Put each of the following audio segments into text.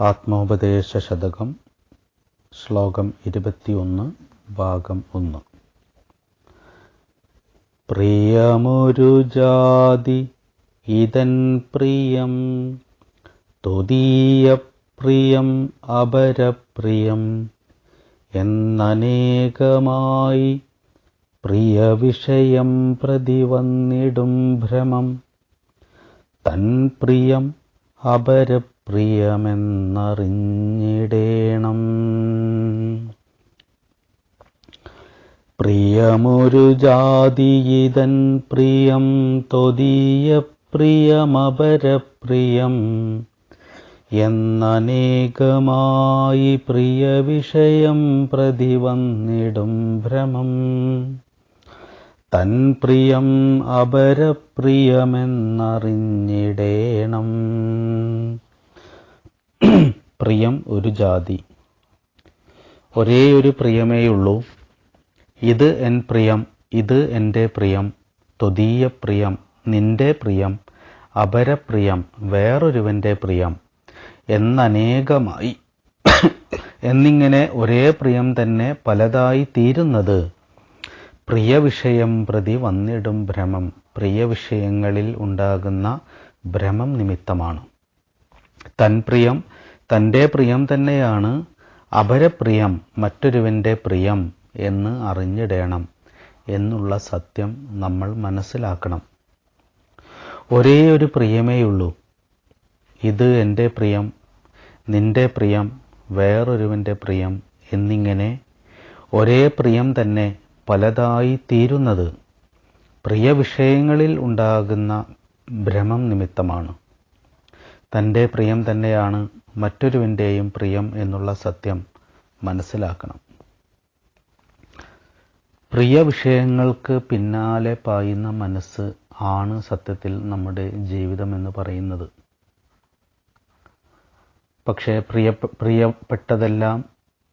ആത്മോപദേശ ശതകം ശ്ലോകം ഇരുപത്തിയൊന്ന് ഭാഗം ഒന്ന്. പ്രിയമൊരു ജാതി ഇതൻ പ്രിയം തൊതീയ പ്രിയം അപരപ്രിയം എന്നനേകമായി പ്രിയ വിഷയം പ്രതി വന്നിടും ഭ്രമം. തൻ പ്രിയം അപരപ്രിയമെന്നറിഞ്ഞിടേണം പ്രിയമൊരു ജാതിയിതൻ പ്രിയം തൊതീയ പ്രിയമപരപ്രിയം. എന്നനേകമായി പ്രിയവിഷയം പ്രതിവന്നിടും പ്രതി ഭ്രമം. തൻ പ്രിയം അപരപ്രിയമെന്നറിഞ്ഞിടേണം. പ്രിയം ഒരു ജാതി. ഒരേ ഒരു പ്രിയമേയുള്ളൂ. ഇത് എൻ പ്രിയം ഇത് എന്റെ പ്രിയം ത്വതീയ പ്രിയം നിന്റെ പ്രിയം അപരപ്രിയം വേറൊരുവന്റെ പ്രിയം എന്നനേകമായി എന്നിങ്ങനെ ഒരേ പ്രിയം തന്നെ പലതായി തീരുന്നത്. പ്രിയ വിഷയം പ്രതി വന്നിടും ഭ്രമം. പ്രിയ വിഷയങ്ങളിൽ ഉണ്ടാകുന്ന ഭ്രമം നിമിത്തമാണ്. തൻ പ്രിയം തന്റെ പ്രിയം തന്നെയാണ് അപരപ്രിയം മറ്റൊരുവന്റെ പ്രിയം എന്ന് അറിഞ്ഞിടേണം എന്നുള്ള സത്യം നമ്മൾ മനസ്സിലാക്കണം. ഒരേ ഒരു പ്രിയമേയുള്ളൂ. ഇത് എന്റെ പ്രിയം നിന്റെ പ്രിയം വേറൊരുവന്റെ പ്രിയം എന്നിങ്ങനെ ഒരേ പ്രിയം തന്നെ പലതായി തീരുന്നത് പ്രിയ വിഷയങ്ങളിൽ ഉണ്ടാകുന്ന ഭ്രമം നിമിത്തമാണ്. തന്റെ പ്രിയം തന്നെയാണ് മറ്റൊരുവന്റെയും പ്രിയം എന്നുള്ള സത്യം മനസ്സിലാക്കണം. പ്രിയ വിഷയങ്ങൾക്ക് പിന്നാലെ പായുന്ന മനസ്സ് ആണ് സത്യത്തിൽ നമ്മുടെ ജീവിതം എന്ന് പറയുന്നത്. പക്ഷേ പ്രിയ പ്രിയപ്പെട്ടതെല്ലാം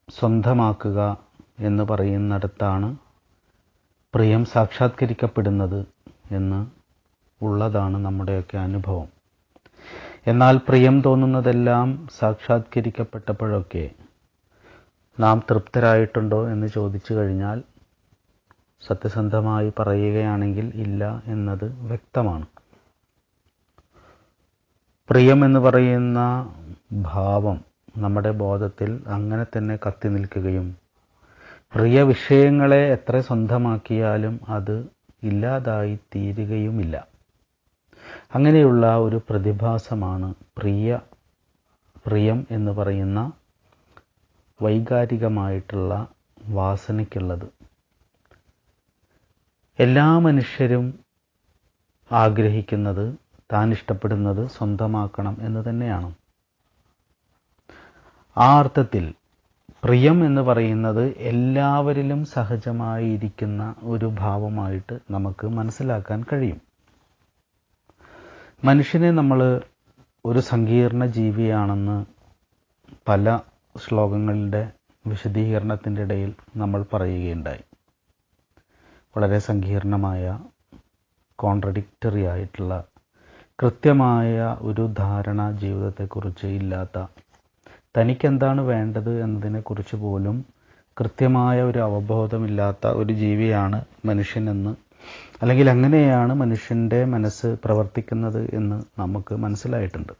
സ്വന്തമാക്കുക എന്ന് പറയുന്നിടത്താണ് പ്രിയം സാക്ഷാത്കരിക്കപ്പെടുന്നത് എന്ന് ഉള്ളതാണ് നമ്മുടെയൊക്കെ അനുഭവം. എന്നാൽ പ്രിയം തോന്നുന്നതെല്ലാം സാക്ഷാത്കരിക്കപ്പെട്ടപ്പോഴൊക്കെ നാം തൃപ്തരായിട്ടുണ്ടോ എന്ന് ചോദിച്ചു കഴിഞ്ഞാൽ സത്യസന്ധമായി പറയുകയാണെങ്കിൽ ഇല്ല എന്നത് വ്യക്തമാണ്. പ്രിയം എന്ന് പറയുന്ന ഭാവം നമ്മുടെ ബോധത്തിൽ അങ്ങനെ തന്നെ കത്തി നിൽക്കുകയും പ്രിയ വിഷയങ്ങളെ എത്ര സ്വന്തമാക്കിയാലും അത് ഇല്ലാതായി തീരുകയുമില്ല അങ്ങനെയുള്ള ഒരു പ്രതിഭാസമാണ് പ്രിയ പ്രിയം എന്ന് പറയുന്ന വൈകാരികമായിട്ടുള്ള വാസനയ്ക്കുള്ളത്. എല്ലാ മനുഷ്യരും ആഗ്രഹിക്കുന്നത് താൻ ഇഷ്ടപ്പെടുന്നത് സ്വന്തമാക്കണം എന്ന് തന്നെയാണ്. ആ അർത്ഥത്തിൽ പ്രിയം എന്ന് പറയുന്നത് എല്ലാവരിലും സഹജമായിരിക്കുന്ന ഒരു ഭാവമായിട്ട് നമുക്ക് മനസ്സിലാക്കാൻ കഴിയും. മനുഷ്യനെ നമ്മൾ ഒരു സങ്കീർണ ജീവിയാണെന്ന് പല ശ്ലോകങ്ങളുടെ വിശദീകരണത്തിന്റെ ഇടയിൽ നമ്മൾ പറയുകയുണ്ടായി. വളരെ സങ്കീർണമായ കോൺട്രഡിക്റ്ററി ആയിട്ടുള്ള കൃത്യമായ ഒരു ധാരണ ജീവിതത്തെക്കുറിച്ച് ഇല്ലാത്ത തനിക്കെന്താണ് വേണ്ടത് എന്നതിനെക്കുറിച്ച് പോലും കൃത്യമായ ഒരു അവബോധമില്ലാത്ത ഒരു ജീവിയാണ് മനുഷ്യനെന്ന് അല്ലെങ്കിൽ അങ്ങനെയാണ് മനുഷ്യന്റെ മനസ്സ് പ്രവർത്തിക്കുന്നത് എന്ന് നമുക്ക് മനസ്സിലായിട്ടുണ്ട്.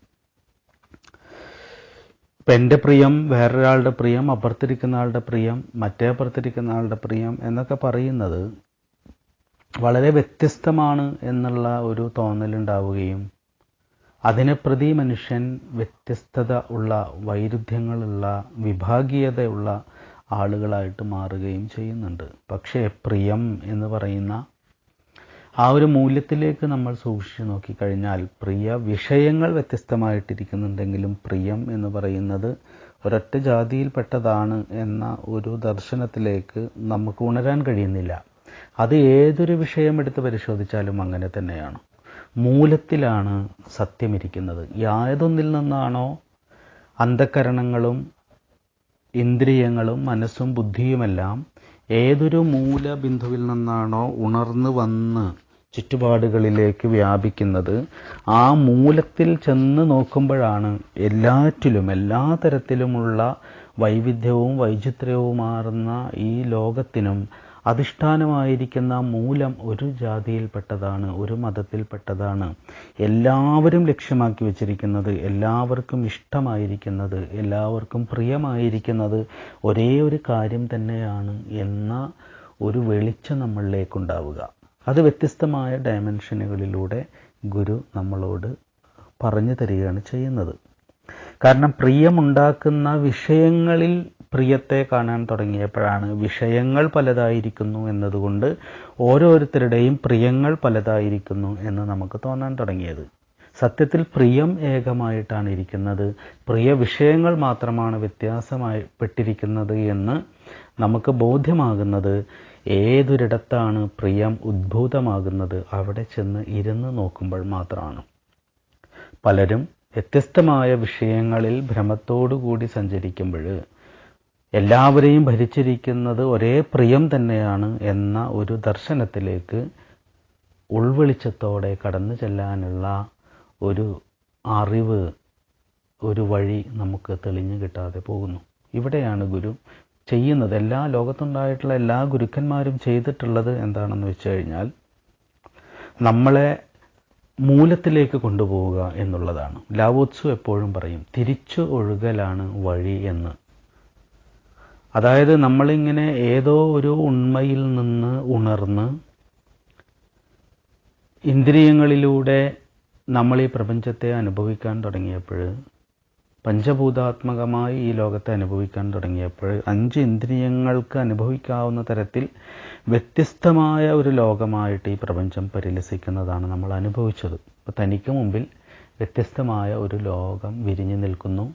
ഇപ്പം എന്റെ പ്രിയം വേറൊരാളുടെ പ്രിയം അപ്പുറത്തിരിക്കുന്ന ആളുടെ പ്രിയം മറ്റേ അപ്പുറത്തിരിക്കുന്ന ആളുടെ പ്രിയം എന്നൊക്കെ പറയുന്നത് വളരെ വ്യത്യസ്തമാണ് എന്നുള്ള ഒരു തോന്നലുണ്ടാവുകയും അതിനെ പ്രതി മനുഷ്യൻ വ്യത്യസ്തത ഉള്ള വൈരുദ്ധ്യങ്ങളുള്ള വിഭാഗീയതയുള്ള ആളുകളായിട്ട് മാറുകയും ചെയ്യുന്നുണ്ട്. പക്ഷേ പ്രിയം എന്ന് പറയുന്ന ആ ഒരു മൂല്യത്തിലേക്ക് നമ്മൾ സൂക്ഷിച്ചു നോക്കിക്കഴിഞ്ഞാൽ പ്രിയ വിഷയങ്ങൾ വ്യത്യസ്തമായിട്ടിരിക്കുന്നുണ്ടെങ്കിലും പ്രിയം എന്ന് പറയുന്നത് ഒരൊറ്റ ജാതിയിൽപ്പെട്ടതാണ് എന്ന ഒരു ദർശനത്തിലേക്ക് നമുക്ക് ഉണരാൻ കഴിയുന്നില്ല. അത് ഏതൊരു വിഷയം എടുത്ത് പരിശോധിച്ചാലും അങ്ങനെ തന്നെയാണ്. മൂലത്തിലാണ് സത്യമിരിക്കുന്നത്. യാതൊന്നിൽ നിന്നാണോ അന്ധകരണങ്ങളും ഇന്ദ്രിയങ്ങളും മനസ്സും ബുദ്ധിയുമെല്ലാം ഏതൊരു മൂലബിന്ദുവിൽ നിന്നാണോ ഉണർന്നു വന്ന് ചുറ്റുപാടുകളിലേക്ക് വ്യാപിക്കുന്നത് ആ മൂലത്തിൽ ചെന്ന് നോക്കുമ്പോഴാണ് എല്ലാറ്റിലും എല്ലാ തരത്തിലുമുള്ള വൈവിധ്യവും വൈചിത്രവുമാർന്ന ഈ ലോകത്തിനും അധിഷ്ഠാനമായിരിക്കുന്ന മൂലം ഒരു ജാതിയിൽപ്പെട്ടതാണ് ഒരു മതത്തിൽപ്പെട്ടതാണ്. എല്ലാവരും ലക്ഷ്യമാക്കി വച്ചിരിക്കുന്നത് എല്ലാവർക്കും ഇഷ്ടമായിരിക്കുന്നത് എല്ലാവർക്കും പ്രിയമായിരിക്കുന്നത് ഒരേ ഒരു കാര്യം തന്നെയാണ് എന്ന ഒരു വെളിച്ചം നമ്മളിലേക്കുണ്ടാവുക. അത് വ്യത്യസ്തമായ ഡയമെൻഷനുകളിലൂടെ ഗുരു നമ്മളോട് പറഞ്ഞു തരികയാണ് ചെയ്യുന്നത്. കാരണം പ്രിയമുണ്ടാക്കുന്ന വിഷയങ്ങളിൽ പ്രിയത്തെ കാണാൻ തുടങ്ങിയപ്പോഴാണ് വിഷയങ്ങൾ പലതായിരിക്കുന്നു എന്നതുകൊണ്ട് ഓരോരുത്തരുടെയും പ്രിയങ്ങൾ പലതായിരിക്കുന്നു എന്ന് നമുക്ക് തോന്നാൻ തുടങ്ങിയത്. സത്യത്തിൽ പ്രിയം ഏകമായിട്ടാണ് ഇരിക്കുന്നത്. പ്രിയ വിഷയങ്ങൾ മാത്രമാണ് വ്യത്യാസമായി പെട്ടിരിക്കുന്നത് എന്ന് നമുക്ക് ബോധ്യമാകുന്നത്. ഏതൊരിടത്താണ് പ്രിയം ഉദ്ഭൂതമാകുന്നത്? അവിടെ ചെന്ന് ഇരുന്ന് നോക്കുമ്പോൾ മാത്രമാണ്. പലരും വ്യത്യസ്തമായ വിഷയങ്ങളിൽ ഭ്രമത്തോടുകൂടി സഞ്ചരിക്കുമ്പോൾ എല്ലാവരെയും ഭരിച്ചിരിക്കുന്നത് ഒരേ പ്രിയം തന്നെയാണ് എന്ന ഒരു ദർശനത്തിലേക്ക് ഉൾവെളിച്ചത്തോടെ കടന്നു ചെല്ലാനുള്ള ഒരു അറിവ് ഒരു വഴി നമുക്ക് തെളിഞ്ഞു കിട്ടാതെ പോകുന്നു. ഇവിടെയാണ് ഗുരു ചെയ്യുന്നത് എല്ലാ ലോകത്തുണ്ടായിട്ടുള്ള എല്ലാ ഗുരുക്കന്മാരും ചെയ്തിട്ടുള്ളത് എന്താണെന്ന് വെച്ച് കഴിഞ്ഞാൽ നമ്മളെ മൂലത്തിലേക്ക് കൊണ്ടുപോവുക എന്നുള്ളതാണ്. ലാവോത്സു എപ്പോഴും പറയും തിരിച്ചു ഒഴുകലാണ് വഴി എന്ന്. അതായത് നമ്മളിങ്ങനെ ഏതോ ഒരു ഉണ്മയിൽ നിന്ന് ഉണർന്ന് ഇന്ദ്രിയങ്ങളിലൂടെ നമ്മൾ ഈ പ്രപഞ്ചത്തെ അനുഭവിക്കാൻ തുടങ്ങിയപ്പോൾ പഞ്ചഭൂതാത്മകമായി ഈ ലോകത്തെ അനുഭവിക്കാൻ തുടങ്ങിയപ്പോൾ അഞ്ച് ഇന്ദ്രിയങ്ങൾക്ക് അനുഭവിക്കാവുന്ന തരത്തിൽ വ്യത്യസ്തമായ ഒരു ലോകമായിട്ട് ഈ പ്രപഞ്ചം പരിലസിക്കുന്നതാണ് നമ്മൾ അനുഭവിച്ചത്. അപ്പോൾ തനിക്ക് മുമ്പിൽ വ്യത്യസ്തമായ ഒരു ലോകം വിരിഞ്ഞു നിൽക്കുന്നു.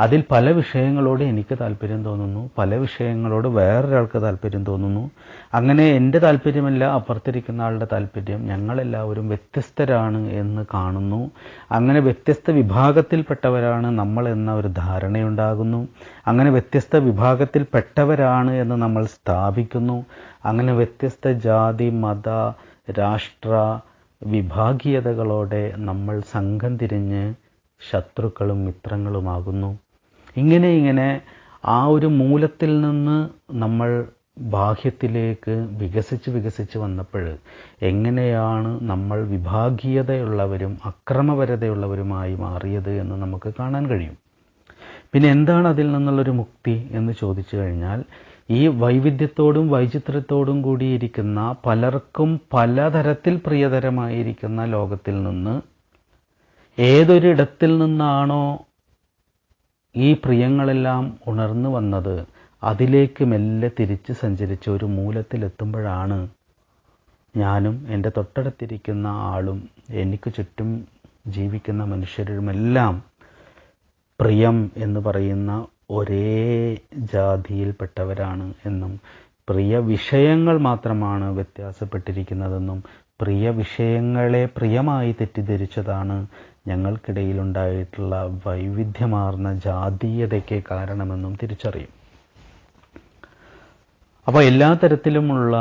അതിൽ പല വിഷയങ്ങളോട് എനിക്ക് താല്പര്യം തോന്നുന്നു പല വിഷയങ്ങളോട് വേറൊരാൾക്ക് താല്പര്യം തോന്നുന്നു. അങ്ങനെ എന്റെ താല്പര്യമല്ല അപ്പുറത്തിരിക്കുന്ന ആളുടെ താല്പര്യം ഞങ്ങളെല്ലാവരും വ്യത്യസ്തരാണ് എന്ന് കാണുന്നു. അങ്ങനെ വ്യത്യസ്ത വിഭാഗത്തിൽപ്പെട്ടവരാണ് നമ്മൾ എന്ന ഒരു ധാരണയുണ്ടാകുന്നു. അങ്ങനെ വ്യത്യസ്ത വിഭാഗത്തിൽപ്പെട്ടവരാണ് എന്ന് നമ്മൾ സ്ഥാപിക്കുന്നു. അങ്ങനെ വ്യത്യസ്ത ജാതി മത രാഷ്ട്ര വിഭാഗീയതകളോടെ നമ്മൾ സംഘം തിരിഞ്ഞ് ശത്രുക്കളും മിത്രങ്ങളുമാകുന്നു. ഇങ്ങനെ ഇങ്ങനെ ആ ഒരു മൂലത്തിൽ നിന്ന് നമ്മൾ ബാഹ്യത്തിലേക്ക് വികസിച്ച് വികസിച്ച് വന്നപ്പോൾ എങ്ങനെയാണ് നമ്മൾ വിഭാഗീയതയുള്ളവരും അക്രമപരതയുള്ളവരുമായി മാറിയത് എന്ന് നമുക്ക് കാണാൻ കഴിയും. പിന്നെ എന്താണ് അതിൽ നിന്നുള്ളൊരു മുക്തി എന്ന് ചോദിച്ചു കഴിഞ്ഞാൽ ഈ വൈവിധ്യത്തോടും വൈചിത്രത്തോടും കൂടിയിരിക്കുന്ന പലർക്കും പലതരത്തിൽ പ്രിയതരമായിരിക്കുന്ന ലോകത്തിൽ നിന്ന് ഏതൊരിടത്തിൽ നിന്നാണോ ഈ പ്രിയങ്ങളെല്ലാം ഉണർന്നു വന്നത് അതിലേക്ക് മെല്ലെ തിരിച്ച് സഞ്ചരിച്ച് ഒരു മൂലത്തിലെത്തുമ്പോഴാണ്. ഞാനും എന്റെ തൊട്ടടുത്തിരിക്കുന്ന ആളും എനിക്ക് ചുറ്റും ജീവിക്കുന്ന മനുഷ്യരുമെല്ലാം പ്രിയം എന്ന് പറയുന്ന ഒരേ ജാതിയിൽപ്പെട്ടവരാണ് എന്നും പ്രിയ വിഷയങ്ങൾ മാത്രമാണ് വ്യത്യാസപ്പെട്ടിരിക്കുന്നതെന്നും പ്രിയ വിഷയങ്ങളെ പ്രിയമായി തെറ്റിദ്ധരിച്ചതാണ് ഞങ്ങൾക്കിടയിലുണ്ടായിട്ടുള്ള വൈവിധ്യമാർന്ന ജാതീയതയ്ക്ക് കാരണമെന്നും തിരിച്ചറിയും. അപ്പോൾ എല്ലാ തരത്തിലുമുള്ള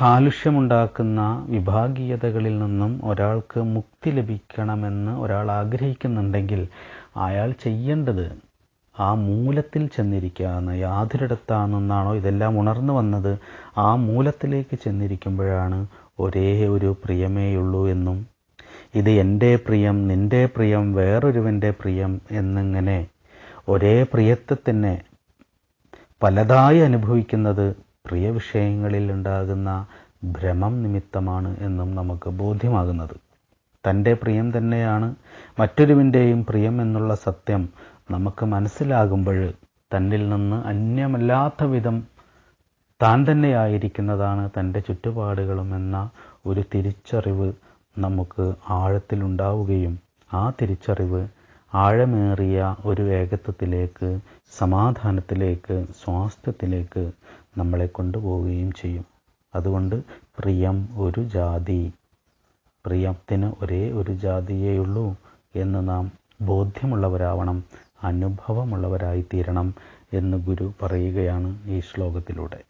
കാലുഷ്യമുണ്ടാക്കുന്ന വിഭാഗീയതകളിൽ നിന്നും ഒരാൾക്ക് മുക്തി ലഭിക്കണമെന്ന് ഒരാൾ ആഗ്രഹിക്കുന്നുണ്ടെങ്കിൽ അയാൾ ചെയ്യേണ്ടത് ആ മൂലത്തിൽ ചെന്നിരിക്കുകയെന്ന് യാതൊരിടത്താണെന്നാണോ ഇതെല്ലാം ഉണർന്നു വന്നത്? ആ മൂലത്തിലേക്ക് ചെന്നിരിക്കുമ്പോഴാണ് ഒരേ ഒരു പ്രിയമേയുള്ളൂ എന്നും ഇത് എന്റെ പ്രിയം നിന്റെ പ്രിയം വേറൊരുവന്റെ പ്രിയം എന്നിങ്ങനെ ഒരേ പ്രിയത്തെ തന്നെ പലതായി അനുഭവിക്കുന്നത് പ്രിയ വിഷയങ്ങളിൽ ഉണ്ടാകുന്ന ഭ്രമം നിമിത്തമാണ് എന്നും നമുക്ക് ബോധ്യമാകുന്നത്. തന്റെ പ്രിയം തന്നെയാണ് മറ്റൊരുവിന്റെയും പ്രിയം എന്നുള്ള സത്യം നമുക്ക് മനസ്സിലാകുമ്പോൾ തന്നിൽ നിന്ന് അന്യമല്ലാത്ത വിധം താൻ തന്നെയായിരിക്കുന്നതാണ് തന്റെ ചുറ്റുപാടുകളും എന്ന ഒരു തിരിച്ചറിവ് നമുക്ക് ആഴത്തിലുണ്ടാവുകയും ആ തിരിച്ചറിവ് ആഴമേറിയ ഒരു ഏകത്വത്തിലേക്ക് സമാധാനത്തിലേക്ക് സ്വാസ്ഥ്യത്തിലേക്ക് നമ്മളെ കൊണ്ടുപോവുകയും ചെയ്യും. അതുകൊണ്ട് പ്രിയം ഒരു ജാതി. പ്രിയത്തിന് ഒരേ ഒരു ജാതിയേയുള്ളൂ എന്ന് നാം ബോധ്യമുള്ളവരാവണം. അനുഭവമുള്ളവരായി തീരണം എന്ന് ഗുരു പറയുകയാണ് ഈ ശ്ലോകത്തിലൂടെ.